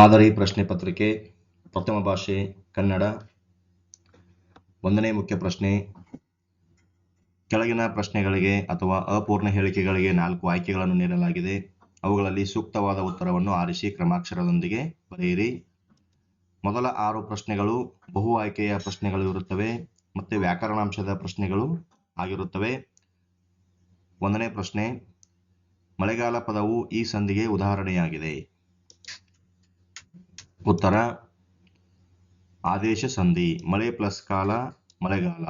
ಮಾದರಿ ಪ್ರಶ್ನೆ ಪತ್ರಿಕೆ, ಪ್ರಥಮ ಭಾಷೆ, ಕನ್ನಡ. ಒಂದನೇ ಮುಖ್ಯ ಪ್ರಶ್ನೆ, ಕೆಳಗಿನ ಪ್ರಶ್ನೆಗಳಿಗೆ ಅಥವಾ ಅಪೂರ್ಣ ಹೇಳಿಕೆಗಳಿಗೆ ನಾಲ್ಕು ಆಯ್ಕೆಗಳನ್ನು ನೀಡಲಾಗಿದೆ. ಅವುಗಳಲ್ಲಿ ಸೂಕ್ತವಾದ ಉತ್ತರವನ್ನು ಆರಿಸಿ ಕ್ರಮಾಕ್ಷರದೊಂದಿಗೆ ಬರೆಯಿರಿ. ಮೊದಲ ಆರು ಪ್ರಶ್ನೆಗಳು ಬಹು ಆಯ್ಕೆಯ ಪ್ರಶ್ನೆಗಳು ಇರುತ್ತವೆ ಮತ್ತೆ ವ್ಯಾಕರಣಾಂಶದ ಪ್ರಶ್ನೆಗಳು ಆಗಿರುತ್ತವೆ. ಒಂದನೇ ಪ್ರಶ್ನೆ, ಮಳೆಗಾಲ ಪದವು ಈ ಸಂಧಿಗೆ ಉದಾಹರಣೆಯಾಗಿದೆ. ಉತ್ತರ. ಆದೇಶ ಸಂಧಿ, ಮಳೆ ಪ್ಲಸ್ ಕಾಲ, ಮಳೆಗಾಲ.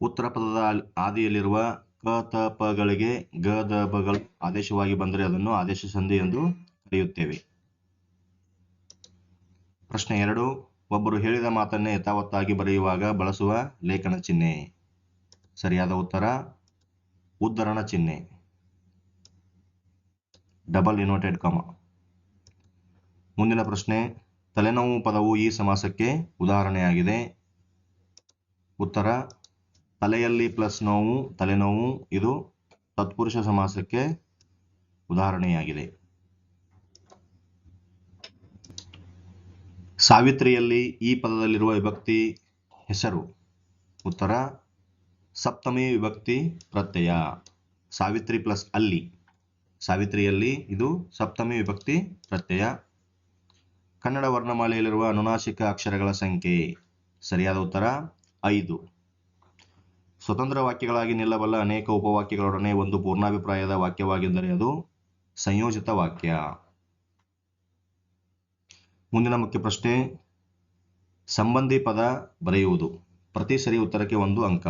ಉತ್ತರ ಪದದ ಆದಿಯಲ್ಲಿರುವ ಕ ತ ಪಗಳಿಗೆ ಗ ದ ಪಗಳು ಆದೇಶವಾಗಿ ಬಂದರೆ ಅದನ್ನು ಆದೇಶ ಸಂಧಿ ಎಂದು ಕರೆಯುತ್ತೇವೆ. ಪ್ರಶ್ನೆ ಎರಡು, ಒಬ್ಬರು ಹೇಳಿದ ಮಾತನ್ನೇ ಯಥಾವತ್ತಾಗಿ ಬರೆಯುವಾಗ ಬಳಸುವ ಲೇಖನ ಚಿಹ್ನೆ. ಸರಿಯಾದ ಉತ್ತರ, ಉದ್ಧರಣ ಚಿಹ್ನೆ. Double inverted comma. ಮುಂದಿನ ಪ್ರಶ್ನೆ, ತಲೆನೋವು ಪದವು ಈ ಸಮಾಸಕ್ಕೆ ಉದಾಹರಣೆಯಾಗಿದೆ. ಉತ್ತರ, ತಲೆಯಲ್ಲಿ ಪ್ಲಸ್ ನೋವು, ತಲೆನೋವು, ಇದು ತತ್ಪುರುಷ ಸಮಾಸಕ್ಕೆ ಉದಾಹರಣೆಯಾಗಿದೆ. ಸಾವಿತ್ರಿಯಲ್ಲಿ ಈ ಪದದಲ್ಲಿರುವ ವಿಭಕ್ತಿ ಹೆಸರು. ಉತ್ತರ, ಸಪ್ತಮಿ ವಿಭಕ್ತಿ ಪ್ರತ್ಯಯ. ಸಾವಿತ್ರಿ ಪ್ಲಸ್ ಅಲ್ಲಿ. ಸಾವಿತ್ರಿಯಲ್ಲಿ ಇದು ಸಪ್ತಮಿ ವಿಭಕ್ತಿ ಪ್ರತ್ಯಯ. ಕನ್ನಡ ವರ್ಣಮಾಲೆಯಲ್ಲಿರುವ ಅನುನಾಸಿಕ ಅಕ್ಷರಗಳ ಸಂಖ್ಯೆ. ಸರಿಯಾದ ಉತ್ತರ? ಐದು. ಸ್ವತಂತ್ರ ವಾಕ್ಯಗಳಾಗಿ ನಿಲ್ಲಬಲ್ಲ ಅನೇಕ ಉಪವಾಕ್ಯಗಳೊಡನೆ ಒಂದು ಪೂರ್ಣಾಭಿಪ್ರಾಯದ ವಾಕ್ಯವಾಗಿದ್ದರೆ ಅದು ಸಂಯೋಜಿತ ವಾಕ್ಯ. ಮುಂದಿನ ಮುಖ್ಯ ಪ್ರಶ್ನೆ. ಸಂಬಂಧಿ ಪದ ಬರೆಯುವುದು. ಪ್ರತಿ ಸರಿ ಉತ್ತರಕ್ಕೆ ಒಂದು ಅಂಕ.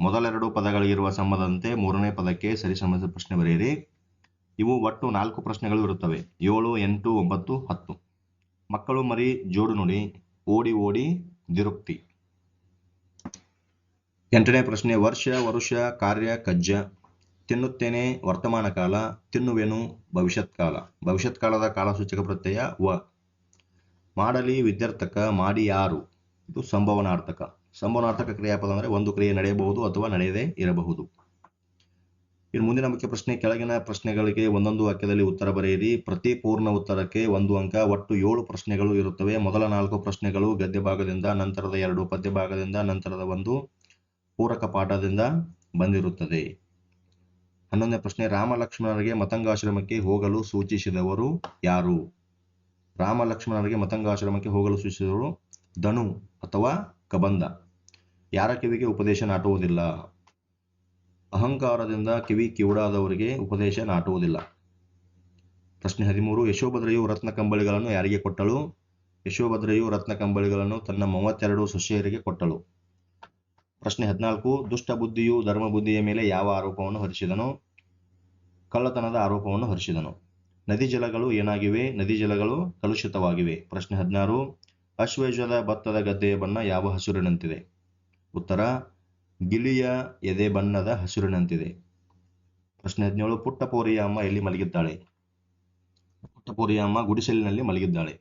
ಮೊದಲೆರಡು ಪದಗಳಿಗಿರುವ ಸಂಬಂಧದಂತೆ ಮೂರನೇ ಪದಕ್ಕೆ ಸರಿ ಸಂಬಂಧಿಸಿದ ಪ್ರಶ್ನೆ ಬರೆಯಿರಿ. ಇವು ಒಟ್ಟು ನಾಲ್ಕು ಪ್ರಶ್ನೆಗಳು ಇರುತ್ತವೆ. ಏಳು, ಎಂಟು, ಒಂಬತ್ತು, ಹತ್ತು. ಮಕ್ಕಳು ಮರಿ ಜೋಡು ನುಡಿ, ಓಡಿ ಓಡಿ ದಿರುಕ್ತಿ ಎಂಟನೇ ಪ್ರಶ್ನೆ, ವರ್ಷ, ವರುಷ, ಕಾರ್ಯ, ಕಜ್ಜ. ತಿನ್ನುತ್ತೇನೆ ವರ್ತಮಾನ ಕಾಲ, ತಿನ್ನುವೆನು ಭವಿಷ್ಯತ್ ಕಾಲ. ಭವಿಷ್ಯತ್ ಕಾಲದ ಕಾಲಸೂಚಕ ಪ್ರತ್ಯಯ ವ. ಮಾಡಲಿ ವಿದ್ಯಾರ್ಥಕ, ಮಾಡಿ ಯಾರು? ಇದು ಸಂಭವನಾರ್ಥಕ. ಸಂಭವನಾರ್ಥಕ ಕ್ರಿಯಾಪದ ಅಂದರೆ ಒಂದು ಕ್ರಿಯೆ ನಡೆಯಬಹುದು ಅಥವಾ ನಡೆಯದೇ ಇರಬಹುದು. ಇನ್ನು ಮುಂದಿನ ಮುಖ್ಯ ಪ್ರಶ್ನೆ, ಕೆಳಗಿನ ಪ್ರಶ್ನೆಗಳಿಗೆ ಒಂದೊಂದು ವಾಕ್ಯದಲ್ಲಿ ಉತ್ತರ ಬರೆಯಿರಿ. ಪ್ರತಿ ಪೂರ್ಣ ಉತ್ತರಕ್ಕೆ ಒಂದು ಅಂಕ, ಒಟ್ಟು ಏಳು ಪ್ರಶ್ನೆಗಳು ಇರುತ್ತವೆ. ಮೊದಲ ನಾಲ್ಕು ಪ್ರಶ್ನೆಗಳು ಗದ್ಯ ಭಾಗದಿಂದ, ನಂತರದ ಎರಡು ಪದ್ಯ ಭಾಗದಿಂದ, ನಂತರದ ಒಂದು ಪೂರಕ ಪಾಠದಿಂದ ಬಂದಿರುತ್ತದೆ. ಹನ್ನೊಂದನೇ ಪ್ರಶ್ನೆ ರಾಮ ಲಕ್ಷ್ಮಣರಿಗೆ ಮತಂಗಾಶ್ರಮಕ್ಕೆ ಹೋಗಲು ಸೂಚಿಸಿದವರು ಯಾರು? ರಾಮ ಲಕ್ಷ್ಮಣರಿಗೆ ಮತಂಗಾಶ್ರಮಕ್ಕೆ ಹೋಗಲು ಸೂಚಿಸಿದವರು ಧನು ಅಥವಾ ಕಬಂದ ಯಾರ ಕಿವಿಗೆ ಉಪದೇಶ ನಾಟುವುದಿಲ್ಲ? ಅಹಂಕಾರದಿಂದ ಕಿವಿ ಕಿವುಡಾದವರಿಗೆ ಉಪದೇಶ ನಾಟುವುದಿಲ್ಲ. ಪ್ರಶ್ನೆ ಹದಿಮೂರು, ಯಶೋಭದ್ರೆಯು ರತ್ನ ಕಂಬಳಿಗಳನ್ನು ಯಾರಿಗೆ ಕೊಟ್ಟಳು? ಯಶೋಭದ್ರೆಯು ರತ್ನ ಕಂಬಳಿಗಳನ್ನು ತನ್ನ ಮೂವತ್ತೆರಡು ಸೊಸೆಯರಿಗೆ ಕೊಟ್ಟಳು. ಪ್ರಶ್ನೆ ಹದಿನಾಲ್ಕು ದುಷ್ಟ ಬುದ್ಧಿಯು ಧರ್ಮ ಬುದ್ಧಿಯ ಮೇಲೆ ಯಾವ ಆರೋಪವನ್ನು ಹರಿಸಿದನು? ಕಳ್ಳತನದ ಆರೋಪವನ್ನು ಹರಿಸಿದನು. ನದಿ ಜಲಗಳು ಏನಾಗಿವೆ? ನದಿ ಜಲಗಳು ಕಲುಷಿತವಾಗಿವೆ. ಪ್ರಶ್ನೆ ಹದಿನಾರು, ಅಶ್ವೇಜದ ಭತ್ತದ ಗದ್ದೆಯ ಬಣ್ಣ ಯಾವ ಹಸುರಿನಂತಿದೆ? ಉತ್ತರ ಗಿಳಿಯ ಎದೆ ಬಣ್ಣದ ಹಸಿರಿನಂತಿದೆ. ಪ್ರಶ್ನೆ ಹದಿನೇಳು, ಪುಟ್ಟ ಪೋರಿಯ ಅಮ್ಮ ಎಲ್ಲಿ ಮಲಗಿದ್ದಾಳೆ? ಪುಟ್ಟ ಪೋರಿಯ ಅಮ್ಮ ಗುಡಿಸಲಿನಲ್ಲಿ ಮಲಗಿದ್ದಾಳೆ.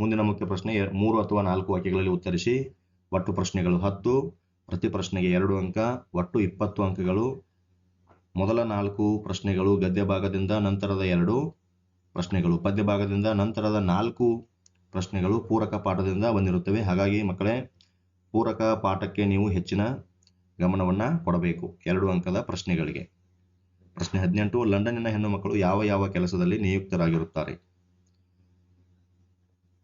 ಮುಂದಿನ ಮುಖ್ಯ ಪ್ರಶ್ನೆ ಮೂರು ಅಥವಾ ನಾಲ್ಕು ವಾಕ್ಯಗಳಲ್ಲಿ ಉತ್ತರಿಸಿ. ಒಟ್ಟು ಪ್ರಶ್ನೆಗಳು ಹತ್ತು, ಪ್ರತಿ ಪ್ರಶ್ನೆಗೆ ಎರಡು ಅಂಕ, ಒಟ್ಟು ಇಪ್ಪತ್ತು ಅಂಕಗಳು. ಮೊದಲ ನಾಲ್ಕು ಪ್ರಶ್ನೆಗಳು ಗದ್ಯ ಭಾಗದಿಂದ ನಂತರದ ಎರಡು. ಪ್ರಶ್ನೆಗಳು ಪದ್ಯ ಭಾಗದಿಂದ ನಂತರದ ನಾಲ್ಕು ಪ್ರಶ್ನೆಗಳು ಪೂರಕ ಪಾಠದಿಂದ ಬಂದಿರುತ್ತವೆ. ಹಾಗಾಗಿ ಮಕ್ಕಳೇ, ಪೂರಕ ಪಾಠಕ್ಕೆ ನೀವು ಹೆಚ್ಚಿನ ಗಮನವನ್ನ ಕೊಡಬೇಕು. ಎರಡು ಅಂಕದ ಪ್ರಶ್ನೆಗಳಿಗೆ. ಪ್ರಶ್ನೆ ಹದಿನೆಂಟು, ಲಂಡನ್ನಿನ ಹೆಣ್ಣು ಮಕ್ಕಳು ಯಾವ ಯಾವ ಕೆಲಸದಲ್ಲಿ ನಿಯುಕ್ತರಾಗಿರುತ್ತಾರೆ?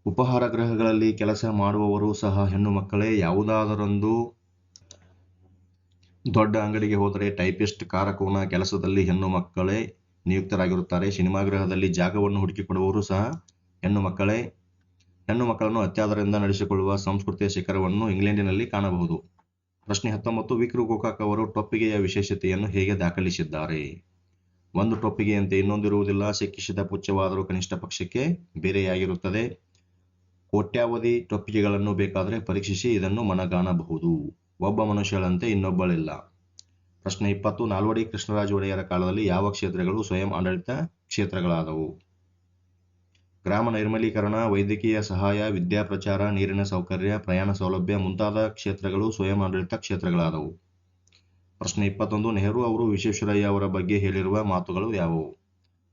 ಉಪಹಾರ ಗೃಹಗಳಲ್ಲಿ ಕೆಲಸ ಮಾಡುವವರು ಸಹ ಹೆಣ್ಣು ಮಕ್ಕಳೇ. ಯಾವುದಾದರೊಂದು ದೊಡ್ಡ ಅಂಗಡಿಗೆ ಹೋದರೆ ಟೈಪಿಸ್ಟ್, ಕಾರಕೋನ ಕೆಲಸದಲ್ಲಿ ಹೆಣ್ಣು ಮಕ್ಕಳೇ ನಿಯುಕ್ತರಾಗಿರುತ್ತಾರೆ. ಸಿನಿಮಾ ಗೃಹದಲ್ಲಿ ಜಾಗವನ್ನು ಹುಡುಕಿಕೊಡುವವರು ಸಹ ಹೆಣ್ಣು ಮಕ್ಕಳೇ. ಹೆಣ್ಣು ಮಕ್ಕಳನ್ನು ಅತ್ಯಾದರಿಂದ ನಡೆಸಿಕೊಳ್ಳುವ ಸಂಸ್ಕೃತಿಯ ಶಿಖರವನ್ನು ಇಂಗ್ಲೆಂಡಿನಲ್ಲಿ ಕಾಣಬಹುದು. ಪ್ರಶ್ನೆ ಹತ್ತೊಂಬತ್ತು ವಿಕ್ರು ಗೋಕಾಕ್ ಅವರು ಟೊಪ್ಪಿಗೆಯ ವಿಶೇಷತೆಯನ್ನು ಹೇಗೆ ದಾಖಲಿಸಿದ್ದಾರೆ? ಒಂದು ಟೊಪ್ಪಿಗೆಯಂತೆ ಇನ್ನೊಂದಿರುವುದಿಲ್ಲ, ಸಿಕ್ಕಿಸಿದ ಪುಚ್ಚವಾದರೂ ಕನಿಷ್ಠ ಪಕ್ಷಕ್ಕೆ ಬೇರೆಯಾಗಿರುತ್ತದೆ. ಕೋಟ್ಯಾವಧಿ ಟೊಪ್ಪಿಗೆಗಳನ್ನು ಬೇಕಾದರೆ ಪರೀಕ್ಷಿಸಿ ಇದನ್ನು ಮನಗಾಣಬಹುದು. ಒಬ್ಬ ಮನುಷ್ಯಳಂತೆ ಇನ್ನೊಬ್ಬಳಿಲ್ಲ. ಪ್ರಶ್ನೆ ಇಪ್ಪತ್ತು, ನಾಲ್ವಡಿ ಕೃಷ್ಣರಾಜ ಒಡೆಯರ ಕಾಲದಲ್ಲಿ ಯಾವ ಕ್ಷೇತ್ರಗಳು ಸ್ವಯಂ ಆಡಳಿತ ಕ್ಷೇತ್ರಗಳಾದವು? ಗ್ರಾಮ ನೈರ್ಮಲೀಕರಣ, ವೈದ್ಯಕೀಯ ಸಹಾಯ, ವಿದ್ಯಾ ಪ್ರಚಾರ, ನೀರಿನ ಸೌಕರ್ಯ, ಪ್ರಯಾಣ ಸೌಲಭ್ಯ ಮುಂತಾದ ಕ್ಷೇತ್ರಗಳು ಸ್ವಯಂ ಆಡಳಿತ ಕ್ಷೇತ್ರಗಳಾದವು. ಪ್ರಶ್ನೆ ಇಪ್ಪತ್ತೊಂದು, ನೆಹರು ಅವರು ವಿಶ್ವೇಶ್ವರಯ್ಯ ಅವರ ಬಗ್ಗೆ ಹೇಳಿರುವ ಮಾತುಗಳು ಯಾವುವು?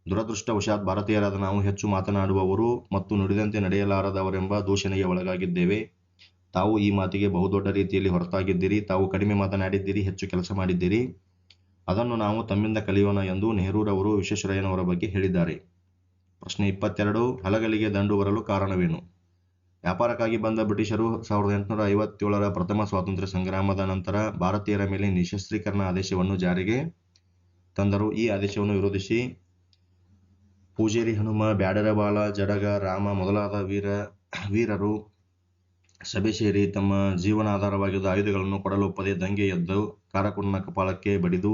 ದುರದೃಷ್ಟವಶಾತ್ ಭಾರತೀಯರಾದ ನಾವು ಹೆಚ್ಚು ಮಾತನಾಡುವವರು ಮತ್ತು ನುಡಿದಂತೆ ನಡೆಯಲಾರದವರೆಂಬ ದೂಷಣೆಗೆ ಒಳಗಾಗಿದ್ದೇವೆ. ತಾವು ಈ ಮಾತಿಗೆ ಬಹುದೊಡ್ಡ ರೀತಿಯಲ್ಲಿ ಹೊರತಾಗಿದ್ದೀರಿ, ತಾವು ಕಡಿಮೆ ಮಾತನಾಡಿದ್ದೀರಿ, ಹೆಚ್ಚು ಕೆಲಸ ಮಾಡಿದ್ದೀರಿ. ಅದನ್ನು ನಾವು ತಮ್ಮಿಂದ ಕಲಿಯೋಣ ಎಂದು ನೆಹರೂರವರು ವಿಶ್ವೇಶ್ವರಯ್ಯನವರ ಬಗ್ಗೆ ಹೇಳಿದ್ದಾರೆ. ಪ್ರಶ್ನೆ ಇಪ್ಪತ್ತೆರಡು, ಹಲಗಲಿಗೆ ದಂಡು ಬರಲು ಕಾರಣವೇನು? ವ್ಯಾಪಾರಕ್ಕಾಗಿ ಬಂದ ಬ್ರಿಟಿಷರು ಸಾವಿರದ ಎಂಟುನೂರ ಐವತ್ತೇಳರ ಪ್ರಥಮ ಸ್ವಾತಂತ್ರ್ಯ ಸಂಗ್ರಾಮದ ನಂತರ ಭಾರತೀಯರ ಮೇಲೆ ನಿಶಸ್ತ್ರೀಕರಣ ಆದೇಶವನ್ನು ಜಾರಿಗೆ ತಂದರು. ಈ ಆದೇಶವನ್ನು ವಿರೋಧಿಸಿ ಪೂಜೇರಿ ಹನುಮ, ಬ್ಯಾಡರಬಾಲ, ಜಡಗ, ರಾಮ ಮೊದಲಾದ ವೀರ, ವೀರರು ಸಭೆ ಸೇರಿ ತಮ್ಮ ಜೀವನಾಧಾರವಾಗಿದ್ದ ಆಯುಧಗಳನ್ನು ಕೊಡಲು ಒಪ್ಪದೆ ದಂಗೆ ಎದ್ದು ಕಾರಕುನ್ನ ಕಪಾಲಕ್ಕೆ ಬಡಿದು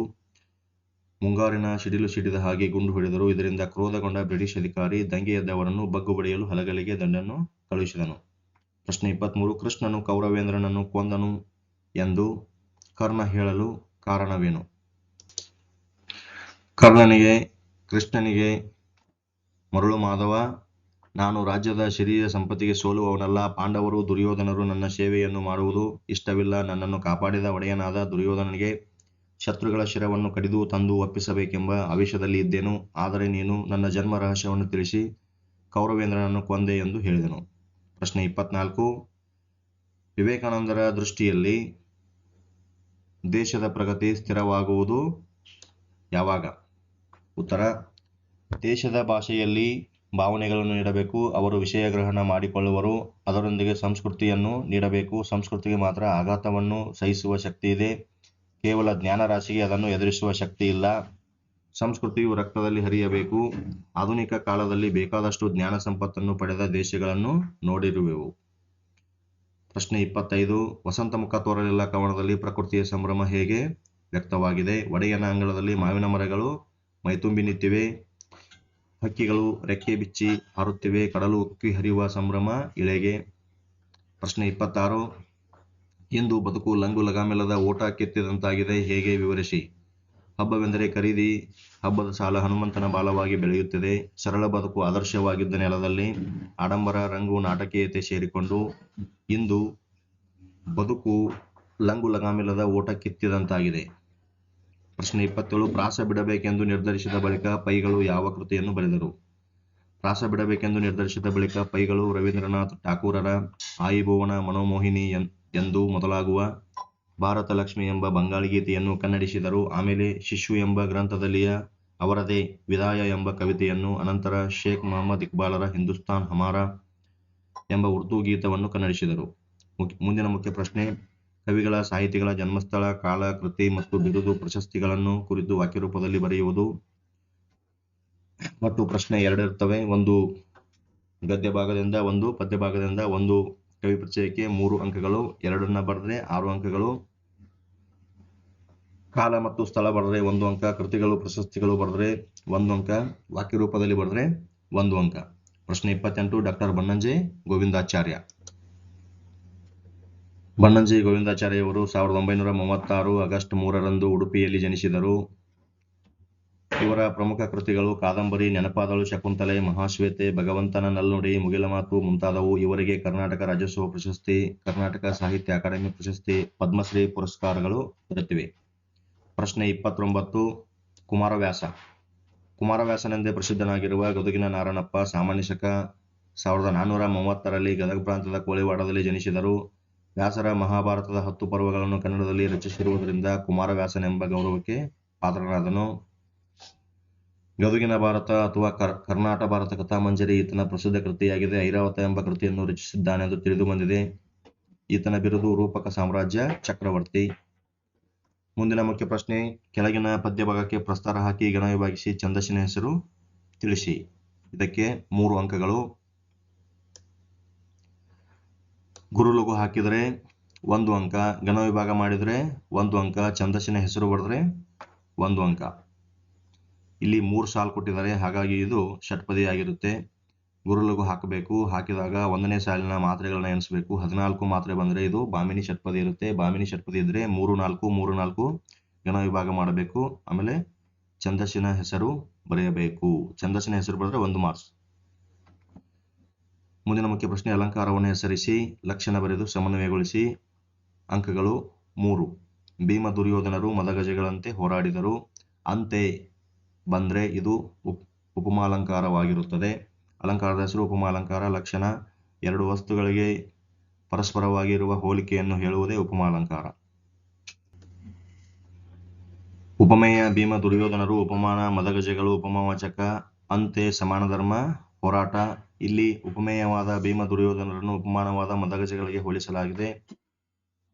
ಮುಂಗಾರಿನ ಸಿಡಿಲು ಸಿಡಿದ ಹಾಗೆ ಗುಂಡು ಹೊಡೆದರು. ಇದರಿಂದ ಕ್ರೋಧಗೊಂಡ ಬ್ರಿಟಿಷ್ ಅಧಿಕಾರಿ ದಂಗೆ ಎದ್ದವರನ್ನು ಬಗ್ಗು ಬಡಿಯಲು ಹಲಗಲಿಗೆ ದಂಡನ್ನು ಕಳುಹಿಸಿದನು. ಪ್ರಶ್ನೆ ಇಪ್ಪತ್ತ್ಮೂರು ಕೃಷ್ಣನು ಕೌರವೇಂದ್ರನನ್ನು ಕೊಂದನು ಎಂದು ಕರ್ಣ ಹೇಳಲು ಕಾರಣವೇನು? ಕರ್ಣನಿಗೆ, ಕೃಷ್ಣನಿಗೆ, ಮರಳು ಮಾಧವ, ನಾನು ರಾಜ್ಯದ ಶರೀರ ಸಂಪತ್ತಿಗೆ ಸೋಲುವವನಲ್ಲ. ಪಾಂಡವರು ದುರ್ಯೋಧನರು ನನ್ನ ಸೇವೆಯನ್ನು ಮಾಡುವುದು ಇಷ್ಟವಿಲ್ಲ. ನನ್ನನ್ನು ಕಾಪಾಡಿದ ಒಡೆಯನಾದ ದುರ್ಯೋಧನನಿಗೆ ಶತ್ರುಗಳ ಶಿರವನ್ನು ಕಡಿದು ತಂದು ಒಪ್ಪಿಸಬೇಕೆಂಬ ಆವೇಶದಲ್ಲಿ ಇದ್ದೇನು? ಆದರೆ ನೀನು ನನ್ನ ಜನ್ಮ ರಹಸ್ಯವನ್ನು ತಿಳಿಸಿ ಕೌರವೇಂದ್ರನನ್ನು ಕೊಂದೆ ಎಂದು ಹೇಳಿದನು. ಪ್ರಶ್ನೆ ಇಪ್ಪತ್ನಾಲ್ಕು. ವಿವೇಕಾನಂದರ ದೃಷ್ಟಿಯಲ್ಲಿ ದೇಶದ ಪ್ರಗತಿ ಸ್ಥಿರವಾಗುವುದು ಯಾವಾಗ? ಉತ್ತರ. ದೇಶದ ಭಾಷೆಯಲ್ಲಿ ಭಾವನೆಗಳನ್ನು ನೀಡಬೇಕು, ಅವರು ವಿಷಯ ಗ್ರಹಣ ಮಾಡಿಕೊಳ್ಳುವರು, ಅದರೊಂದಿಗೆ ಸಂಸ್ಕೃತಿಯನ್ನು ನೀಡಬೇಕು. ಸಂಸ್ಕೃತಿಗೆ ಮಾತ್ರ ಆಘಾತವನ್ನು ಸಹಿಸುವ ಶಕ್ತಿ ಇದೆ. ಕೇವಲ ಜ್ಞಾನ ರಾಶಿಗೆ ಅದನ್ನು ಎದುರಿಸುವ ಶಕ್ತಿ ಇಲ್ಲ. ಸಂಸ್ಕೃತಿಯು ರಕ್ತದಲ್ಲಿ ಹರಿಯಬೇಕು. ಆಧುನಿಕ ಕಾಲದಲ್ಲಿ ಬೇಕಾದಷ್ಟು ಜ್ಞಾನ ಸಂಪತ್ತನ್ನು ಪಡೆದ ದೇಶಗಳನ್ನು ನೋಡಿರುವೆವು. ಪ್ರಶ್ನೆ ಇಪ್ಪತ್ತೈದು, ವಸಂತ ಮುಖ ತೋರಲಿಲ್ಲ ಕವನದಲ್ಲಿ ಪ್ರಕೃತಿಯ ಸಂಭ್ರಮ ಹೇಗೆ ವ್ಯಕ್ತವಾಗಿದೆ? ಒಡೆಯನ ಅಂಗಳದಲ್ಲಿ ಮಾವಿನ ಮರಗಳು ಮೈತುಂಬಿ ನಿಂತಿವೆ. ಹಕ್ಕಿಗಳು ರೆಕ್ಕೆ ಬಿಚ್ಚಿ ಹಾರುತ್ತಿವೆ. ಕಡಲು ಉಕ್ಕಿ ಹರಿಯುವ ಸಂಭ್ರಮ ಇಳೆಗೆ. ಪ್ರಶ್ನೆ ಇಪ್ಪತ್ತಾರು ಇಂದು ಬದುಕು ಲಂಗು ಲಗಾಮಿಲ್ಲದ ಓಟ ಕೆತ್ತಿದಂತಾಗಿದೆ, ಹೇಗೆ ವಿವರಿಸಿ? ಹಬ್ಬವೆಂದರೆ ಖರೀದಿ, ಹಬ್ಬದ ಸಾಲ ಹನುಮಂತನ ಬಾಲವಾಗಿ ಬೆಳೆಯುತ್ತಿದೆ. ಸರಳ ಬದುಕು ಆದರ್ಶವಾಗಿದ್ದ ನೆಲದಲ್ಲಿ ಆಡಂಬರ, ರಂಗು, ನಾಟಕೀಯತೆ ಸೇರಿಕೊಂಡು ಇಂದು ಬದುಕು ಲಂಗು ಲಗಾಮಿಲ್ಲದ ಓಟ ಕಿತ್ತಿದಂತಾಗಿದೆ. ಪ್ರಶ್ನೆ ಇಪ್ಪತ್ತೇಳು, ಪ್ರಾಸ ಬಿಡಬೇಕೆಂದು ನಿರ್ಧರಿಸಿದ ಬಳಿಕ ಪೈಗಳು ಯಾವ ಕೃತಿಯನ್ನು ಬರೆದರು? ಪ್ರಾಸ ಬಿಡಬೇಕೆಂದು ನಿರ್ಧರಿಸಿದ ಬಳಿಕ ಪೈಗಳು ರವೀಂದ್ರನಾಥ್ ಠಾಕೂರರ ಆಯಿಭುವನ ಮನೋಮೋಹಿನಿ ಎನ್- ಎಂದು ಮೊದಲಾಗುವ ಭಾರತ ಲಕ್ಷ್ಮಿ ಎಂಬ ಬಂಗಾಳಿ ಗೀತೆಯನ್ನು ಕನ್ನಡಿಸಿದರು. ಆಮೇಲೆ ಶಿಶು ಎಂಬ ಗ್ರಂಥದಲ್ಲಿಯ ಅವರದೇ ವಿದಾಯ ಎಂಬ ಕವಿತೆಯನ್ನು ಅನಂತರ ಶೇಖ್ ಮೊಹಮ್ಮದ್ ಇಕ್ಬಾಲರ ಹಿಂದೂಸ್ತಾನ್ ಹಮಾರ ಎಂಬ ಉರ್ದು ಗೀತವನ್ನು ಕನ್ನಡಿಸಿದರು. ಮುಂದಿನ ಮುಖ್ಯ ಪ್ರಶ್ನೆ, ಕವಿಗಳ ಸಾಹಿತಿಗಳ ಜನ್ಮಸ್ಥಳ, ಕಾಲ, ಕೃತಿ ಮತ್ತು ಬಿರುದು ಪ್ರಶಸ್ತಿಗಳನ್ನು ಕುರಿತು ವಾಕ್ಯರೂಪದಲ್ಲಿ ಬರೆಯುವುದು. ಮತ್ತು ಪ್ರಶ್ನೆ ಎರಡಿರ್ತವೆ ಒಂದು ಗದ್ಯ ಭಾಗದಿಂದ ಒಂದು ಪದ್ಯ ಭಾಗದಿಂದ ಒಂದು ಕವಿ ಪರಿಚಯಕ್ಕೆ ಮೂರು ಅಂಕಗಳು, ಎರಡನ್ನ ಬರೆದ್ರೆ ಆರು ಅಂಕಗಳು, ಕಾಲ ಮತ್ತು ಸ್ಥಳ ಬರೆದ್ರೆ ಒಂದು ಅಂಕ, ಕೃತಿಗಳು, ಪ್ರಶಸ್ತಿಗಳು ಬರೆದ್ರೆ ಒಂದು ಅಂಕ ವಾಕ್ಯ ರೂಪದಲ್ಲಿ ಬರೆದ್ರೆ ಒಂದು ಅಂಕ. ಪ್ರಶ್ನೆ ಇಪ್ಪತ್ತೆಂಟು, ಡಾಕ್ಟರ್ ಬಣ್ಣಂಜೆ ಗೋವಿಂದಾಚಾರ್ಯ. ಬಣ್ಣಂಜೆ ಗೋವಿಂದಾಚಾರ್ಯ ಅವರು ಸಾವಿರದ ಒಂಬೈನೂರ ಮೂವತ್ತಾರು ಆಗಸ್ಟ್ ಮೂರರಂದು ಉಡುಪಿಯಲ್ಲಿ ಜನಿಸಿದರು. ಇವರ ಪ್ರಮುಖ ಕೃತಿಗಳು ಕಾದಂಬರಿ, ನೆನಪಾದಳು, ಶಕುಂತಲೆ, ಮಹಾಶ್ವೇತೆ ಭಗವಂತನ ನಲ್ನುಡಿ ಮುಗಿಲಮಾತು ಮುಂತಾದವು. ಇವರಿಗೆ ಕರ್ನಾಟಕ ರಾಜ್ಯೋತ್ಸವ ಪ್ರಶಸ್ತಿ, ಕರ್ನಾಟಕ ಸಾಹಿತ್ಯ ಅಕಾಡೆಮಿ ಪ್ರಶಸ್ತಿ, ಪದ್ಮಶ್ರೀ ಪುರಸ್ಕಾರಗಳು ದೊರೆತಿವೆ. ಪ್ರಶ್ನೆ ಇಪ್ಪತ್ತೊಂಬತ್ತು, ಕುಮಾರವ್ಯಾಸ. ಕುಮಾರವ್ಯಾಸನೆಂದೇ ಪ್ರಸಿದ್ಧನಾಗಿರುವ ಗದುಗಿನ ನಾರಣಪ್ಪ ಸಾಮಾನ್ಯ ಶಕ, ಸಾವಿರದ ನಾನ್ನೂರ ಮೂವತ್ತರಲ್ಲಿ ಗದಗ ಪ್ರಾಂತದ ಕೋಳಿವಾಡದಲ್ಲಿ ಜನಿಸಿದರು. ವ್ಯಾಸರ ಮಹಾಭಾರತದ ಹತ್ತು ಪರ್ವಗಳನ್ನು ಕನ್ನಡದಲ್ಲಿ ರಚಿಸಿರುವುದರಿಂದ ಕುಮಾರವ್ಯಾಸನೆಂಬ ಗೌರವಕ್ಕೆ ಪಾತ್ರನಾದನು. ಗದುಗಿನ ಭಾರತ ಅಥವಾ ಕರ್ ಕರ್ನಾಟ ಭಾರತ ಕಥಾಮಂಜರಿ ಈತನ ಪ್ರಸಿದ್ಧ ಕೃತಿಯಾಗಿದೆ. ಐರಾವತ ಎಂಬ ಕೃತಿಯನ್ನು ರಚಿಸಿದ್ದಾನೆಂದು ತಿಳಿದು ಬಂದಿದೆ ಈತನ ಬಿರುದು ರೂಪಕ ಸಾಮ್ರಾಜ್ಯ ಚಕ್ರವರ್ತಿ. ಮುಂದಿನ ಮುಖ್ಯ ಪ್ರಶ್ನೆ, ಕೆಳಗಿನ ಪದ್ಯ ಭಾಗಕ್ಕೆ ಪ್ರಸ್ತಾರ ಹಾಕಿ ಗಣ ವಿಭಾಗಿಸಿ ಛಂದಸ್ಸಿನ ಹೆಸರು ತಿಳಿಸಿ. ಇದಕ್ಕೆ ಮೂರು ಅಂಕಗಳು. ಗುರುಲುಗು ಹಾಕಿದರೆ ಒಂದು ಅಂಕ ಘನ ವಿಭಾಗ ಮಾಡಿದರೆ ಒಂದು ಅಂಕ, ಛಂದಸ್ಸಿನ ಹೆಸರು ಬರೆದ್ರೆ ಒಂದು ಅಂಕ. ಇಲ್ಲಿ ಮೂರು ಸಾಲು ಕೊಟ್ಟಿದ್ದಾರೆ. ಹಾಗಾಗಿ ಇದು ಷಟ್ಪದಿ ಆಗಿರುತ್ತೆ ಗುರುಲಗು ಹಾಕಬೇಕು. ಹಾಕಿದಾಗ ಒಂದನೇ ಸಾಲಿನ ಮಾತ್ರೆಗಳನ್ನ ಎಣಿಸಬೇಕು. ಹದಿನಾಲ್ಕು ಮಾತ್ರೆ ಬಂದರೆ ಇದು ಬಾಮಿನಿ ಷಟ್ಪದಿ ಇರುತ್ತೆ. ಬಾಮಿನಿ ಷಟ್ಪದಿ ಇದ್ರೆ ಮೂರು ನಾಲ್ಕು ಮೂರು ನಾಲ್ಕು ಗಣ ವಿಭಾಗ ಮಾಡಬೇಕು. ಆಮೇಲೆ ಛಂದಸ್ಸಿನ ಹೆಸರು ಬರೆಯಬೇಕು. ಛಂದಸ್ಸಿನ ಹೆಸರು ಬರೆದ್ರೆ ಒಂದು ಮಾರ್ಕ್ಸ್. ಮುಂದಿನ ಮುಖ್ಯ ಪ್ರಶ್ನೆ, ಅಲಂಕಾರವನ್ನು ಹೆಸರಿಸಿ, ಲಕ್ಷಣ ಬರೆದು ಸಮನ್ವಯಗೊಳಿಸಿ. ಅಂಕಗಳು ಮೂರು. ಭೀಮ ದುರ್ಯೋಧನರು ಮದಗಜಗಳಂತೆ ಹೋರಾಡಿದರು. ಅಂತೆ ಬಂದ್ರೆ ಇದು ಉಪ್, ಉಪಮಾಲಂಕಾರವಾಗಿರುತ್ತದೆ. ಅಲಂಕಾರದ ಹೆಸರು ಉಪಮಾಲಂಕಾರ, ಲಕ್ಷಣ ಎರಡು ವಸ್ತುಗಳಿಗೆ ಪರಸ್ಪರವಾಗಿರುವ ಹೋಲಿಕೆಯನ್ನು ಹೇಳುವುದೇ ಉಪಮಾಲಂಕಾರ. ಉಪಮೇಯ, ಭೀಮ, ದುರ್ಯೋಧನರು, ಉಪಮಾನ, ಮದಗಜಗಳು ಉಪಮಾವಾಚಕ ಅಂತೆ ಸಮಾನ ಧರ್ಮ ಹೋರಾಟ. ಇಲ್ಲಿ ಉಪಮೇಯವಾದ, ಭೀಮ, ದುರ್ಯೋಧನರನ್ನು ಉಪಮಾನವಾದ, ಮದಗಜಗಳಿಗೆ ಹೋಲಿಸಲಾಗಿದೆ.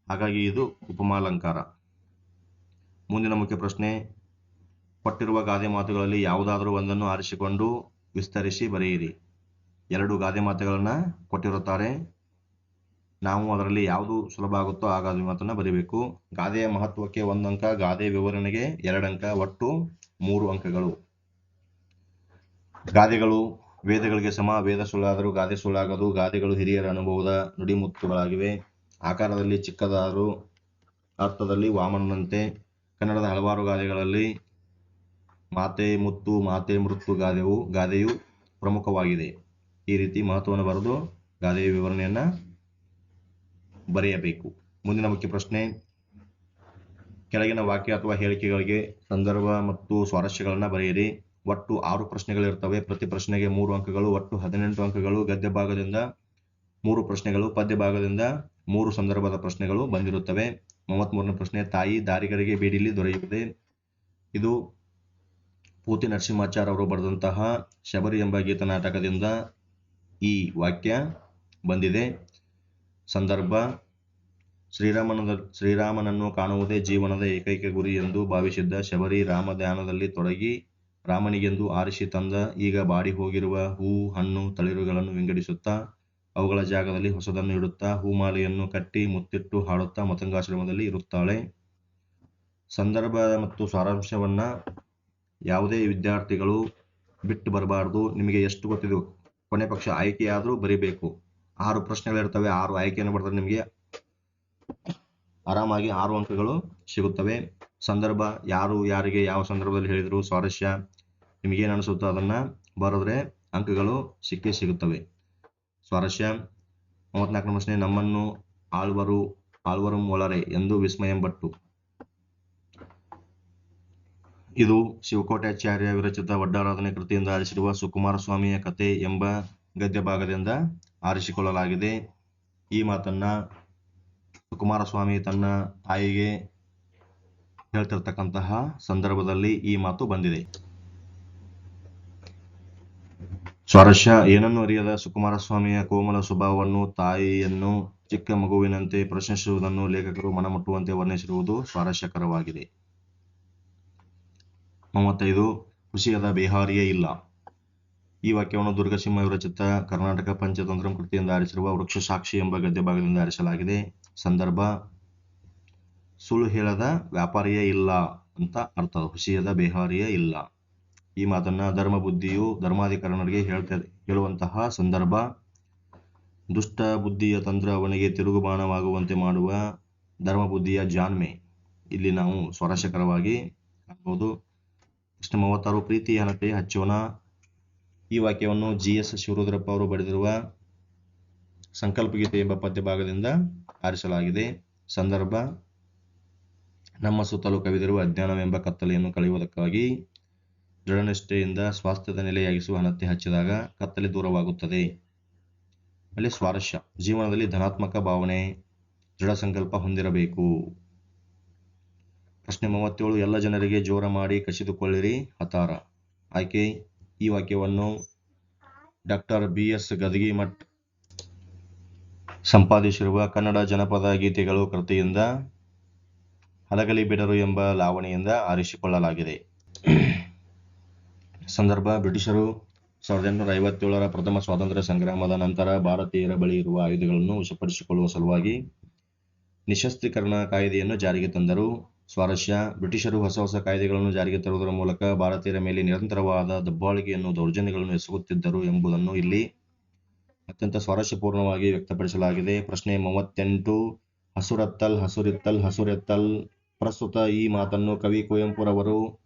ಹಾಗಾಗಿ ಇದು ಉಪಮಾಲಂಕಾರ. ಮುಂದಿನ ಮುಖ್ಯ ಪ್ರಶ್ನೆ ಕೊಟ್ಟಿರುವ ಗಾದೆ ಮಾತುಗಳಲ್ಲಿ ಯಾವುದಾದರೂ ಒಂದನ್ನು ಆರಿಸಿಕೊಂಡು ವಿಸ್ತರಿಸಿ ಬರೆಯಿರಿ. ಎರಡು ಗಾದೆ ಮಾತುಗಳನ್ನು ಕೊಟ್ಟಿರುತ್ತಾರೆ. ನಾವು ಅದರಲ್ಲಿ ಯಾವುದು ಸುಲಭ ಆಗುತ್ತೋ ಆ ಗಾದೆ ಮಾತನ್ನು ಬರೀಬೇಕು. ಗಾದೆಯ ಮಹತ್ವಕ್ಕೆ ಒಂದು ಅಂಕ ಗಾದೆ ವಿವರಣೆಗೆ ಎರಡು ಅಂಕ, ಒಟ್ಟು ಮೂರು ಅಂಕಗಳು. ಗಾದೆಗಳು ವೇದಗಳಿಗೆ ಸಮ, ವೇದ ಸುಳ್ಳಾದರೂ ಗಾದೆ ಸುಳ್ಳಾಗದು, ಗಾದೆಗಳು ಹಿರಿಯರ ಅನುಭವದ ನುಡಿಮುತ್ತುಗಳಾಗಿವೆ. ಆಕಾರದಲ್ಲಿ ಚಿಕ್ಕದಾದರೂ ಅರ್ಥದಲ್ಲಿ ವಾಮನಂತೆ ಕನ್ನಡದ ಹಲವಾರು ಗಾದೆಗಳಲ್ಲಿ ಮಾತೆ ಮುತ್ತು, ಮಾತೆ ಮೃತ್ತು ಗಾದೆವು, ಗಾದೆಯು ಪ್ರಮುಖವಾಗಿದೆ. ಈ ರೀತಿ ಮಹತ್ವವನ್ನು ಬರೆದು ಗಾದೆಯ ವಿವರಣೆಯನ್ನ ಬರೆಯಬೇಕು. ಮುಂದಿನ ಮುಖ್ಯ ಪ್ರಶ್ನೆ, ಕೆಳಗಿನ ವಾಕ್ಯ ಅಥವಾ ಹೇಳಿಕೆಗಳಿಗೆ ಸಂದರ್ಭ ಮತ್ತು ಸ್ವಾರಸ್ಯಗಳನ್ನ ಬರೆಯಿರಿ. ಒಟ್ಟು ಆರು ಪ್ರಶ್ನೆಗಳಿರ್ತವೆ. ಪ್ರತಿ ಪ್ರಶ್ನೆಗೆ ಮೂರು ಅಂಕಗಳು, ಒಟ್ಟು ಹದಿನೆಂಟು ಅಂಕಗಳು. ಗದ್ಯ ಭಾಗದಿಂದ ಮೂರು ಪ್ರಶ್ನೆಗಳು, ಪದ್ಯ ಭಾಗದಿಂದ ಮೂರು ಸಂದರ್ಭದ ಪ್ರಶ್ನೆಗಳು ಬಂದಿರುತ್ತವೆ. ಮೂವತ್ಮೂರನೇ ಪ್ರಶ್ನೆ, ತಾಯಿ ದಾರಿಗರಿಗೆ ಬೀಡಿಲಿ ದೊರೆಯುತ್ತದೆ. ಇದು ಪೂತಿ ನರಸಿಂಹಾಚಾರ್ ಅವರು ಬರೆದಂತಹ ಶಬರಿ ಎಂಬ ಗೀತ ನಾಟಕದಿಂದ ಈ ವಾಕ್ಯ ಬಂದಿದೆ. ಸಂದರ್ಭ ಶ್ರೀರಾಮನ ಶ್ರೀರಾಮನನ್ನು ಕಾಣುವುದೇ ಜೀವನದ ಏಕೈಕ ಗುರಿ ಎಂದು ಭಾವಿಸಿದ್ದ ಶಬರಿ ರಾಮ ಧ್ಯಾನದಲ್ಲಿ ತೊಡಗಿ ರಾಮನಿಗೆಂದು ಆರಿಸಿ ತಂದ ಈಗ ಬಾಡಿ ಹೋಗಿರುವ ಹೂ, ಹಣ್ಣು, ತಳಿರುಗಳನ್ನು ವಿಂಗಡಿಸುತ್ತಾ ಅವುಗಳ ಜಾಗದಲ್ಲಿ ಹೊಸದನ್ನು ಇಡುತ್ತಾ ಹೂಮಾಲೆಯನ್ನು ಕಟ್ಟಿ ಮುತ್ತಿಟ್ಟು ಹಾಡುತ್ತಾ ಮತಂಗಾಶ್ರಮದಲ್ಲಿ ಇರುತ್ತಾಳೆ. ಸಂದರ್ಭ ಮತ್ತು ಸಾರಾಂಶವನ್ನ ಯಾವುದೇ ವಿದ್ಯಾರ್ಥಿಗಳು ಬಿಟ್ಟು ಬರಬಾರ್ದು. ನಿಮಗೆ ಎಷ್ಟು ಗೊತ್ತಿದೆ ಕೊನೆ ಪಕ್ಷ ಆಯ್ಕೆಯಾದರೂ ಬರಿಬೇಕು. ಆರು ಪ್ರಶ್ನೆಗಳಿರ್ತವೆ, ಆರು ಆಯ್ಕೆಯನ್ನು ಬರೆದ್ರೆ ನಿಮಗೆ ಆರಾಮಾಗಿ ಆರು ಅಂಕಗಳು ಸಿಗುತ್ತವೆ. ಸಂದರ್ಭ, ಯಾರು, ಯಾರಿಗೆ, ಯಾವ ಸಂದರ್ಭದಲ್ಲಿ ಹೇಳಿದ್ರು, ಸ್ವಾರಸ್ಯ, ನಿಮಗೇನು ಅನಿಸುತ್ತೋ ಅದನ್ನ ಬರೆದ್ರೆ ಅಂಕಗಳು ಸಿಕ್ಕೇ ಸಿಗುತ್ತವೆ. ಸ್ವಾರಸ್ಯ ಮೂವತ್ನಾಲ್ಕನೇ ಪ್ರಶ್ನೆ, ನಮ್ಮನ್ನು ಆಳ್ವರು ಆಳ್ವರು ಒಳರೆ ಎಂದು ವಿಸ್ಮಯಂ ಭಟ್ಟು ಇದು ಶಿವಕೋಟಾಚಾರ್ಯ ವಿರಚಿತ ವಡ್ಡಾರಾಧನೆ ಕೃತಿಯಿಂದ ಆರಿಸಿರುವ ಸುಕುಮಾರ ಸ್ವಾಮಿಯ ಕತೆ ಎಂಬ ಗದ್ಯ ಭಾಗದಿಂದ ಆರಿಸಿಕೊಳ್ಳಲಾಗಿದೆ. ಈ ಮಾತನ್ನ ಸುಕುಮಾರಸ್ವಾಮಿ ತನ್ನ ತಾಯಿಗೆ ಹೇಳ್ತಿರ್ತಕ್ಕಂತಹ ಸಂದರ್ಭದಲ್ಲಿ ಈ ಮಾತು ಬಂದಿದೆ. ಸ್ವಾರಸ್ಯ ಏನನ್ನು ಅರಿಯದ ಸುಕುಮಾರಸ್ವಾಮಿಯ ಕೋಮಲ ಸ್ವಭಾವವನ್ನು ತಾಯಿಯನ್ನು ಚಿಕ್ಕ ಮಗುವಿನಂತೆ ಪ್ರಶ್ನಿಸುವುದನ್ನು ಲೇಖಕರು ಮನಮುಟ್ಟುವಂತೆ ವರ್ಣಿಸಿರುವುದು ಸ್ವಾರಸ್ಯಕರವಾಗಿದೆ. ಮೂವತ್ತೈದು ಖುಷಿಯಾದ ಬಿಹಾರಿಯೇ ಇಲ್ಲ. ಈ ವಾಕ್ಯವನ್ನು ದುರ್ಗಸಿಂಹ ವಿರಚಿತ ಕರ್ನಾಟಕ ಪಂಚತಂತ್ರ ಕೃತಿಯಿಂದ ಆರಿಸಿರುವ ವೃಕ್ಷ ಸಾಕ್ಷಿ ಎಂಬ ಗದ್ಯ ಭಾಗದಿಂದ ಆರಿಸಲಾಗಿದೆ. ಸಂದರ್ಭ, ಸುಳ್ಳು ಹೇಳದ ವ್ಯಾಪಾರಿಯೇ ಇಲ್ಲ ಅಂತ ಅರ್ಥ. ಖುಷಿಯಾದ ಬಿಹಾರಿಯೇ ಇಲ್ಲ. ಈ ಮಾತನ್ನ ಧರ್ಮ ಬುದ್ಧಿಯು ಧರ್ಮಾಧಿಕಾರರಿಗೆ ಹೇಳ್ತಾ, ಹೇಳುವಂತಹ ಸಂದರ್ಭ, ದುಷ್ಟ ಬುದ್ಧಿಯ ತಂತ್ರ ಅವನಿಗೆ ತಿರುಗುಬಾಣವಾಗುವಂತೆ ಮಾಡುವ ಧರ್ಮ ಬುದ್ಧಿಯ ಜಾನ್ಮೆ ಇಲ್ಲಿ ನಾವು ಸ್ವರಶಕರವಾಗಿ ಕಾಣಬಹುದು. ಪ್ರಶ್ನೆ ಮೂವತ್ತಾರು, ಪ್ರೀತಿ ಹಣತೆ ಹಚ್ಚೋಣ. ಈ ವಾಕ್ಯವನ್ನು ಜಿ ಎಸ್ ಶಿವರುದ್ರಪ್ಪ ಅವರು ಬರೆದಿರುವ ಸಂಕಲ್ಪಗೀತೆ ಎಂಬ ಪದ್ಯಭಾಗದಿಂದ ಆರಿಸಲಾಗಿದೆ. ಸಂದರ್ಭ, ನಮ್ಮ ಸುತ್ತಲೂ ಕವಿದಿರುವ ಅಜ್ಞಾನವೆಂಬ ಕತ್ತಲೆಯನ್ನು ಕಳೆಯುವುದಕ್ಕಾಗಿ ದೃಢನಿಷ್ಠೆಯಿಂದ ಸ್ವಾಸ್ಥ್ಯದ ನೆಲೆಯಾಗಿಸುವ ಹಣತೆ ಹಚ್ಚಿದಾಗ ಕತ್ತಲೆ ದೂರವಾಗುತ್ತದೆ. ಅಲ್ಲಿ ಸ್ವಾರಸ್ಯ, ಜೀವನದಲ್ಲಿ ಧನಾತ್ಮಕ ಭಾವನೆ, ದೃಢ ಸಂಕಲ್ಪ ಹೊಂದಿರಬೇಕು. ಪ್ರಶ್ನೆ ಮೂವತ್ತೇಳು, ಎಲ್ಲ ಜನರಿಗೆ ಜೋರ ಮಾಡಿ ಕಸಿದುಕೊಳ್ಳಿರಿ, ಹತಾರ. ಆಯ್ಕೆ, ಈ ವಾಕ್ಯವನ್ನು ಡಾಕ್ಟರ್ ಬಿ ಎಸ್ ಗದಗಿಮಠ್ ಸಂಪಾದಿಸಿರುವ ಕನ್ನಡ ಜನಪದ ಗೀತೆಗಳು ಕೃತಿಯಿಂದ ಹಲಗಲಿ ಬಿಡರು ಎಂಬ ಲಾವಣಿಯಿಂದ ಆರಿಸಿಕೊಳ್ಳಲಾಗಿದೆ. ಸಂದರ್ಭ, ಬ್ರಿಟಿಷರು ಸಾವಿರದ ಎಂಟುನೂರ ಐವತ್ತೇಳರ ಪ್ರಥಮ ಸ್ವಾತಂತ್ರ್ಯ ಸಂಗ್ರಾಮದ ನಂತರ ಭಾರತೀಯರ ಬಳಿ ಇರುವ ಆಯುಧಗಳನ್ನು ವಶಪಡಿಸಿಕೊಳ್ಳುವ ಸಲುವಾಗಿ ನಿಶಸ್ತ್ರೀಕರಣ ಕಾಯ್ದೆಯನ್ನು ಜಾರಿಗೆ ತಂದರು. ಸ್ವಾರಸ್ಯ. ಬ್ರಿಟಿಷರು ಹೊಸ ಹೊಸ ಕಾಯ್ದೆಗಳನ್ನು ಜಾರಿಗೆ ತರುವುದರ ಮೂಲಕ ಭಾರತೀಯರ ಮೇಲೆ ನಿರಂತರವಾದ ದಬ್ಬಾಳಿಕೆಯನ್ನು ದೌರ್ಜನ್ಯಗಳನ್ನು ಎಸಗುತ್ತಿದ್ದರು ಎಂಬುದನ್ನು ಇಲ್ಲಿ ಅತ್ಯಂತ ಸ್ವಾರಸ್ಯಪೂರ್ಣವಾಗಿ ವ್ಯಕ್ತಪಡಿಸಲಾಗಿದೆ. ಪ್ರಶ್ನೆ ಮೂವತ್ತೆಂಟು. ಹಸುರತ್ತಲ್, ಹಸುರಿತ್ತಲ್, ಹಸುರೆತ್ತಲ್. ಪ್ರಸ್ತುತ ಈ ಮಾತನ್ನು ಕವಿ ಕುವೆಂಪುರವರು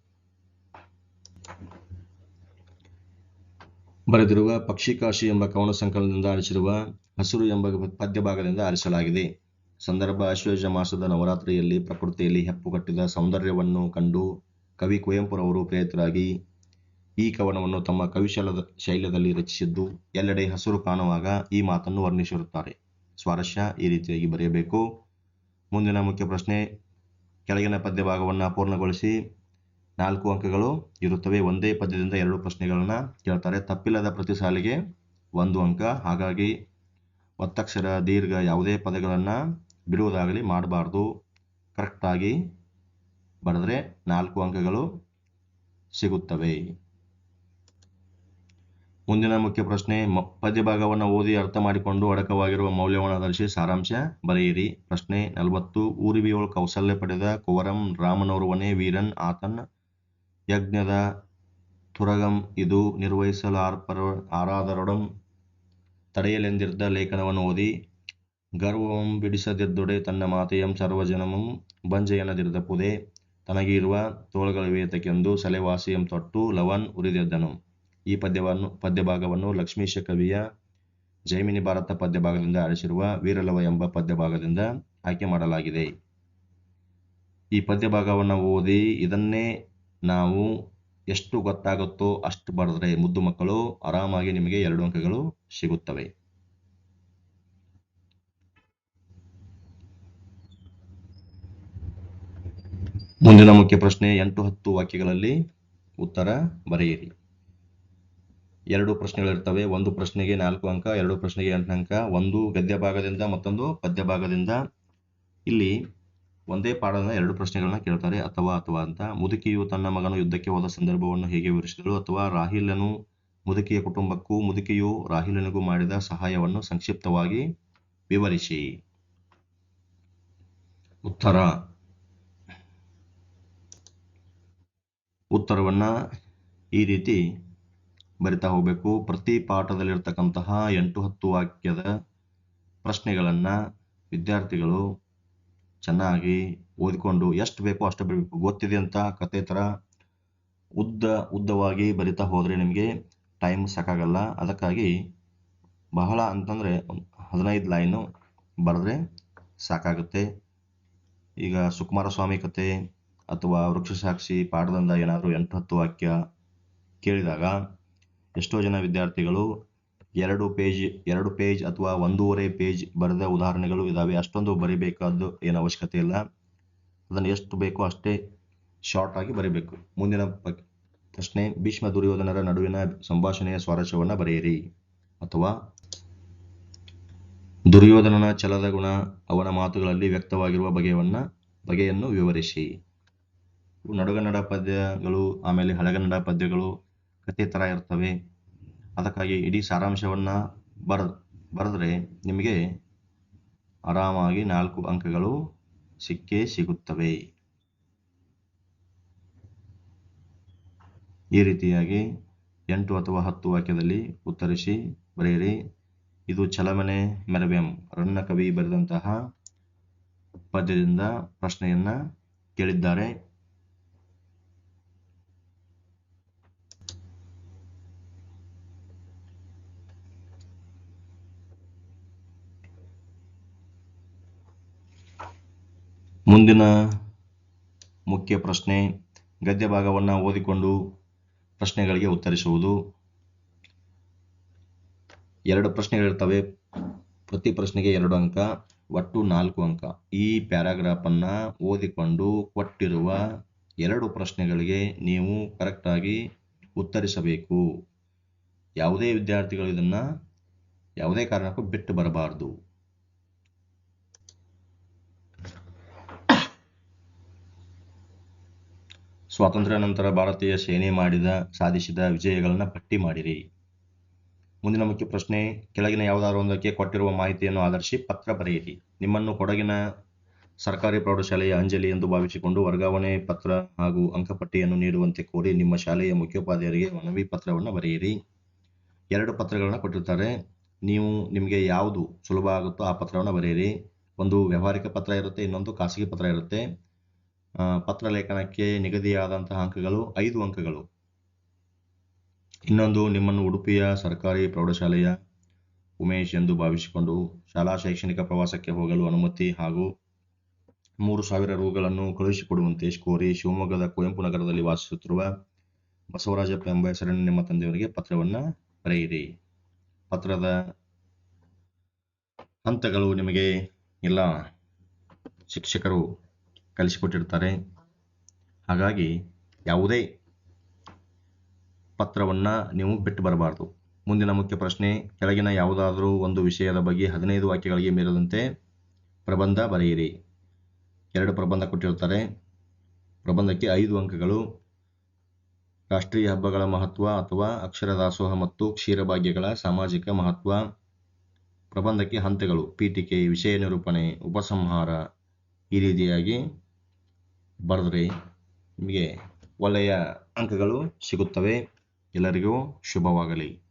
ಬರೆದಿರುವ ಪಕ್ಷಿಕಾಶಿ ಎಂಬ ಕವನ ಸಂಕಲನದಿಂದ ಆರಿಸಿರುವ ಹಸುರು ಎಂಬ ಪದ್ಯ ಭಾಗದಿಂದ ಆರಿಸಲಾಗಿದೆ. ಸಂದರ್ಭ ಆಶ್ವೇಜ ಮಾಸದ ನವರಾತ್ರಿಯಲ್ಲಿ ಪ್ರಕೃತಿಯಲ್ಲಿ ಹೆಪ್ಪುಗಟ್ಟಿದ ಸೌಂದರ್ಯವನ್ನು ಕಂಡು ಕವಿ ಕುವೆಂಪುರವರು ಪ್ರೇರಿತರಾಗಿ ಈ ಕವನವನ್ನು ತಮ್ಮ ಕವಿಶಲದ ಶೈಲದಲ್ಲಿ ರಚಿಸಿದ್ದು, ಎಲ್ಲೆಡೆ ಹಸಿರು ಕಾಣುವಾಗ ಈ ಮಾತನ್ನು ವರ್ಣಿಸಿರುತ್ತಾರೆ. ಸ್ವಾರಸ್ಯ ಈ ರೀತಿಯಾಗಿ ಬರೆಯಬೇಕು. ಮುಂದಿನ ಮುಖ್ಯ ಪ್ರಶ್ನೆ, ಕೆಳಗಿನ ಪದ್ಯ ಭಾಗವನ್ನು ಪೂರ್ಣಗೊಳಿಸಿ ನಾಲ್ಕು ಅಂಕಗಳು ಇರುತ್ತವೆ. ಒಂದೇ ಪದ್ಯದಿಂದ ಎರಡು ಪ್ರಶ್ನೆಗಳನ್ನು ಕೇಳ್ತಾರೆ. ತಪ್ಪಿಲ್ಲದ ಪ್ರತಿ ಸಾಲಿಗೆ ಒಂದು ಅಂಕ. ಹಾಗಾಗಿ ಒತ್ತಕ್ಷರ ದೀರ್ಘ ಯಾವುದೇ ಪದಗಳನ್ನು ಬಿಡುವುದಾಗಲಿ ಮಾಡಬಾರ್ದು. ಕರೆಕ್ಟಾಗಿ ಬರೆದ್ರೆ ನಾಲ್ಕು ಅಂಕಗಳು ಸಿಗುತ್ತವೆ. ಮುಂದಿನ ಮುಖ್ಯ ಪ್ರಶ್ನೆ ಪದ್ಯ ಭಾಗವನ್ನು ಓದಿ ಅರ್ಥ ಮಾಡಿಕೊಂಡು ಅಡಕವಾಗಿರುವ ಮೌಲ್ಯವನ್ನು ಆಧರಿಸಿ ಸಾರಾಂಶ ಬರೆಯಿರಿ. ಪ್ರಶ್ನೆ ನಲವತ್ತು, ಊರಿವಿಯೋಳು ಕೌಶಲ್ಯ ಪಡೆದ ಕುವರಂ ರಾಮನೋರ್ವನೇ ವೀರನ್ ಆತನ್ ಯಜ್ಞದ ತುರಗಂ ಇದು ನಿರ್ವಹಿಸಲಾರ್ಪರ ಆರಾಧರೊಡಂ ತಡೆಯಲೆಂದಿದ್ದ ಲೇಖನವನ್ನು ಓದಿ. ಗರ್ವಂ ಬಿಡಿಸದಿದ್ದೊಡೆ ತನ್ನ ಮಾತೆಯಂ ಸರ್ವಜನಮಂ ಬಂಜೆಯನದಿರದ ಪುದೆ ತನಗಿರುವ ತೋಳುಗಳಿವೇತಕ್ಕೆಂದು ಸಲೆವಾಸಿಯಂ ತೊಟ್ಟು ಲವನ್ ಉರಿದೆದ್ದನು ಈ ಪದ್ಯವನ್ನು, ಪದ್ಯಭಾಗವನ್ನು ಲಕ್ಷ್ಮೀಶ ಕವಿಯ ಜೈಮಿನಿ ಭಾರತ ಪದ್ಯಭಾಗದಿಂದ ಆರಿಸಿರುವ ವೀರಲವ ಎಂಬ ಪದ್ಯಭಾಗದಿಂದ ಆಯ್ಕೆ ಮಾಡಲಾಗಿದೆ. ಈ ಪದ್ಯಭಾಗವನ್ನು ಓದಿ ಇದನ್ನೇ ನಾವು ಎಷ್ಟು ಗೊತ್ತಾಗುತ್ತೋ ಅಷ್ಟು ಬರೆದ್ರೆ ಮುದ್ದು ಮಕ್ಕಳು ಆರಾಮಾಗಿ ನಿಮಗೆ ಎರಡು ಅಂಕಗಳು ಸಿಗುತ್ತವೆ. ಮುಂದಿನ ಮುಖ್ಯ ಪ್ರಶ್ನೆ ಎಂಟು ಹತ್ತು ವಾಕ್ಯಗಳಲ್ಲಿ ಉತ್ತರ ಬರೆಯಿರಿ. ಎರಡು ಪ್ರಶ್ನೆಗಳಿರ್ತವೆ. ಒಂದು ಪ್ರಶ್ನೆಗೆ ನಾಲ್ಕು ಅಂಕ, ಎರಡು ಪ್ರಶ್ನೆಗೆ ಎಂಟು ಅಂಕ. ಒಂದು ಗದ್ಯ ಭಾಗದಿಂದ ಮತ್ತೊಂದು ಪದ್ಯ ಭಾಗದಿಂದ ಇಲ್ಲಿ ಒಂದೇ ಪಾಠದ ಎರಡು ಪ್ರಶ್ನೆಗಳನ್ನ ಕೇಳ್ತಾರೆ. ಅಥವಾ ಅಥವಾ ಅಂತ. ಮುದುಕಿಯು ತನ್ನ ಮಗನು ಯುದ್ಧಕ್ಕೆ ಹೋದ ಸಂದರ್ಭವನ್ನು ಹೇಗೆ ವಿವರಿಸಿದಳು? ಅಥವಾ ರಾಹಿಲನು ಮುದುಕಿಯ ಕುಟುಂಬಕ್ಕೂ, ಮುದುಕಿಯು ರಾಹಿಲನಿಗೂ ಮಾಡಿದ ಸಹಾಯವನ್ನು ಸಂಕ್ಷಿಪ್ತವಾಗಿ ವಿವರಿಸಿ. ಉತ್ತರ ಉತ್ತರವನ್ನ ಈ ರೀತಿ ಬರಿತಾ ಹೋಗಬೇಕು. ಪ್ರತಿ ಪಾಠದಲ್ಲಿರ್ತಕ್ಕಂತಹ ಎಂಟು ಹತ್ತು ವಾಕ್ಯದ ಪ್ರಶ್ನೆಗಳನ್ನು ವಿದ್ಯಾರ್ಥಿಗಳು ಚೆನ್ನಾಗಿ ಓದಿಕೊಂಡು ಎಷ್ಟು ಬೇಕೋ ಅಷ್ಟು ಬರಬೇಕು. ಗೊತ್ತಿದೆ ಅಂತ ಕತೆ ಥರ ಉದ್ದ, ಉದ್ದವಾಗಿ ಬರಿತಾ ಹೋದರೆ ನಿಮಗೆ ಟೈಮ್ ಸಾಕಾಗಲ್ಲ. ಅದಕ್ಕಾಗಿ ಬಹಳ ಅಂತಂದರೆ ಹದಿನೈದು ಲೈನು ಬರೆದ್ರೆ ಸಾಕಾಗುತ್ತೆ. ಈಗ ಸುಕುಮಾರ ಸ್ವಾಮಿ ಕತೆ ಅಥವಾ ವೃಕ್ಷಸಾಕ್ಷಿ ಪಾಠದಿಂದ ಏನಾದರೂ ಎಂಟು ಹತ್ತು ವಾಕ್ಯ ಕೇಳಿದಾಗ ಎಷ್ಟೋ ಜನ ವಿದ್ಯಾರ್ಥಿಗಳು ಎರಡು ಪೇಜ್ ಎರಡು ಪೇಜ್ ಅಥವಾ ಒಂದೂವರೆ ಪೇಜ್ ಬರೆದ ಉದಾಹರಣೆಗಳು ಇದ್ದಾವೆ ಅಷ್ಟೊಂದು ಬರಿಬೇಕಾದ್ದು ಏನು ಅವಶ್ಯಕತೆ ಇಲ್ಲ. ಅದನ್ನು ಎಷ್ಟು ಬೇಕೋ ಅಷ್ಟೇ ಶಾರ್ಟ್ ಆಗಿ ಬರೀಬೇಕು. ಮುಂದಿನ ಪ್ರಶ್ನೆ, ಭೀಷ್ಮ ದುರ್ಯೋಧನರ ನಡುವಿನ ಸಂಭಾಷಣೆಯ ಸ್ವಾರಸ್ಯವನ್ನು ಬರೆಯಿರಿ. ಅಥವಾ, ದುರ್ಯೋಧನನ ಛಲದ ಗುಣ ಅವನ ಮಾತುಗಳಲ್ಲಿ ವ್ಯಕ್ತವಾಗಿರುವ ಬಗೆವನ್ನ ಬಗೆಯನ್ನು ವಿವರಿಸಿ. ನಡುಗನ್ನಡ ಪದ್ಯಗಳು, ಆಮೇಲೆ ಹಳೆಗನ್ನಡ ಪದ್ಯಗಳು ಕಥೆ ಥರ ಇರ್ತವೆ. ಅದಕ್ಕಾಗಿ ಇಡೀ ಸಾರಾಂಶವನ್ನು ಬರ, ಬರೆದ್ರೆ ನಿಮಗೆ ಆರಾಮಾಗಿ ನಾಲ್ಕು ಅಂಕಗಳು ಸಿಕ್ಕೇ ಸಿಗುತ್ತವೆ. ಈ ರೀತಿಯಾಗಿ ಎಂಟು ಅಥವಾ ಹತ್ತು ವಾಕ್ಯದಲ್ಲಿ ಉತ್ತರಿಸಿ ಬರೆಯಿರಿ. ಇದು ಚಲಮನೆ ಮೆರವೆಂ ರನ್ನ ಕವಿ ಬರೆದಂತಹ ಪದ್ಯದಿಂದ ಪ್ರಶ್ನೆಯನ್ನ ಕೇಳಿದ್ದಾರೆ. ಮುಂದಿನ ಮುಖ್ಯ ಪ್ರಶ್ನೆ, ಗದ್ಯ ಭಾಗವನ್ನು ಓದಿಕೊಂಡು ಪ್ರಶ್ನೆಗಳಿಗೆ ಉತ್ತರಿಸುವುದು. ಎರಡು ಪ್ರಶ್ನೆಗಳಿರ್ತವೆ ಪ್ರತಿ ಪ್ರಶ್ನೆಗೆ ಎರಡು ಅಂಕ, ಒಟ್ಟು ನಾಲ್ಕು ಅಂಕ. ಈ ಪ್ಯಾರಾಗ್ರಾಫನ್ನು ಓದಿಕೊಂಡು ಕೊಟ್ಟಿರುವ ಎರಡು ಪ್ರಶ್ನೆಗಳಿಗೆ ನೀವು ಕರೆಕ್ಟಾಗಿ ಉತ್ತರಿಸಬೇಕು. ಯಾವುದೇ ವಿದ್ಯಾರ್ಥಿಗಳು ಇದನ್ನು ಯಾವುದೇ ಕಾರಣಕ್ಕೂ ಬಿಟ್ಟು ಬರಬಾರದು. ಸ್ವಾತಂತ್ರ್ಯ ನಂತರ ಭಾರತೀಯ ಸೇನೆ ಮಾಡಿದ, ಸಾಧಿಸಿದ ವಿಜಯಗಳನ್ನು ಪಟ್ಟಿ ಮಾಡಿರಿ. ಮುಂದಿನ ಮುಖ್ಯ ಪ್ರಶ್ನೆ, ಕೆಳಗಿನ ಯಾವುದಾದ್ರು ಒಂದಕ್ಕೆ ಕೊಟ್ಟಿರುವ ಮಾಹಿತಿಯನ್ನು ಆಧರಿಸಿ ಪತ್ರ ಬರೆಯಿರಿ. ನಿಮ್ಮನ್ನು ಕೊಡಗಿನ ಸರ್ಕಾರಿ ಪ್ರೌಢಶಾಲೆಯ ಅಂಜಲಿ ಎಂದು ಭಾವಿಸಿಕೊಂಡು ವರ್ಗಾವಣೆ ಪತ್ರ ಹಾಗೂ ಅಂಕಪಟ್ಟಿಯನ್ನು ನೀಡುವಂತೆ ಕೋರಿ ನಿಮ್ಮ ಶಾಲೆಯ ಮುಖ್ಯೋಪಾಧ್ಯಾಯರಿಗೆ ಮನವಿ ಪತ್ರವನ್ನು ಬರೆಯಿರಿ. ಎರಡು ಪತ್ರಗಳನ್ನು ಕೊಟ್ಟಿರ್ತಾರೆ. ನೀವು ನಿಮಗೆ ಯಾವುದು ಸುಲಭ ಆಗುತ್ತೋ ಆ ಪತ್ರವನ್ನು ಬರೆಯಿರಿ. ಒಂದು ವ್ಯವಹಾರಿಕ ಪತ್ರ ಇರುತ್ತೆ, ಇನ್ನೊಂದು ಖಾಸಗಿ ಪತ್ರ ಇರುತ್ತೆ. ಆ, ಪತ್ರ ಲೇಖನಕ್ಕೆ ನಿಗದಿಯಾದಂತಹ ಅಂಕಗಳು ಐದು ಅಂಕಗಳು. ಇನ್ನೊಂದು ನಿಮ್ಮನ್ನು ಉಡುಪಿಯ ಸರ್ಕಾರಿ ಪ್ರೌಢಶಾಲೆಯ ಉಮೇಶ್ ಎಂದು ಭಾವಿಸಿಕೊಂಡು ಶಾಲಾ ಶೈಕ್ಷಣಿಕ ಪ್ರವಾಸಕ್ಕೆ ಹೋಗಲು ಅನುಮತಿ ಹಾಗೂ ಮೂರು ಸಾವಿರ ರುಗಳನ್ನು ಕಳುಹಿಸಿಕೊಡುವಂತೆ ಕೋರಿ ಶಿವಮೊಗ್ಗದ ಕುವೆಂಪು ನಗರದಲ್ಲಿ ವಾಸಿಸುತ್ತಿರುವ ಬಸವರಾಜಪ್ಪ ಎಂಬ ಹೆಸರನ್ನು ನಿಮ್ಮ ತಂದೆಯವರಿಗೆ ಪತ್ರವನ್ನು ಬರೆಯಿರಿ. ಪತ್ರದ ಹಂತಗಳು ನಿಮಗೆ ಎಲ್ಲ ಶಿಕ್ಷಕರು ಕಲಿಸಿಕೊಟ್ಟಿರ್ತಾರೆ. ಹಾಗಾಗಿ ಯಾವುದೇ ಪತ್ರವನ್ನು ನೀವು ಬಿಟ್ಟು ಬರಬಾರ್ದು. ಮುಂದಿನ ಮುಖ್ಯ ಪ್ರಶ್ನೆ, ಕೆಳಗಿನ ಯಾವುದಾದರೂ ಒಂದು ವಿಷಯದ ಬಗ್ಗೆ ಹದಿನೈದು ವಾಕ್ಯಗಳಿಗೆ ಮೀರದಂತೆ ಪ್ರಬಂಧ ಬರೆಯಿರಿ. ಎರಡು ಪ್ರಬಂಧ ಕೊಟ್ಟಿರ್ತಾರೆ. ಪ್ರಬಂಧಕ್ಕೆ ಐದು ಅಂಕಗಳು. ರಾಷ್ಟ್ರೀಯ ಹಬ್ಬಗಳ ಮಹತ್ವ ಅಥವಾ ಅಕ್ಷರ ದಾಸೋಹ ಮತ್ತು ಕ್ಷೀರಭಾಗ್ಯಗಳ ಸಾಮಾಜಿಕ ಮಹತ್ವ. ಪ್ರಬಂಧಕ್ಕೆ ಹಂತಗಳು, ಪೀಠಿಕೆ, ವಿಷಯ ನಿರೂಪಣೆ, ಉಪಸಂಹಾರ. ಈ ರೀತಿಯಾಗಿ ಬರೆದ್ರೆ. ನಿಮಗೆ ಒಳ್ಳೆಯ ಅಂಕಗಳು ಸಿಗುತ್ತವೆ. ಎಲ್ಲರಿಗೂ ಶುಭವಾಗಲಿ.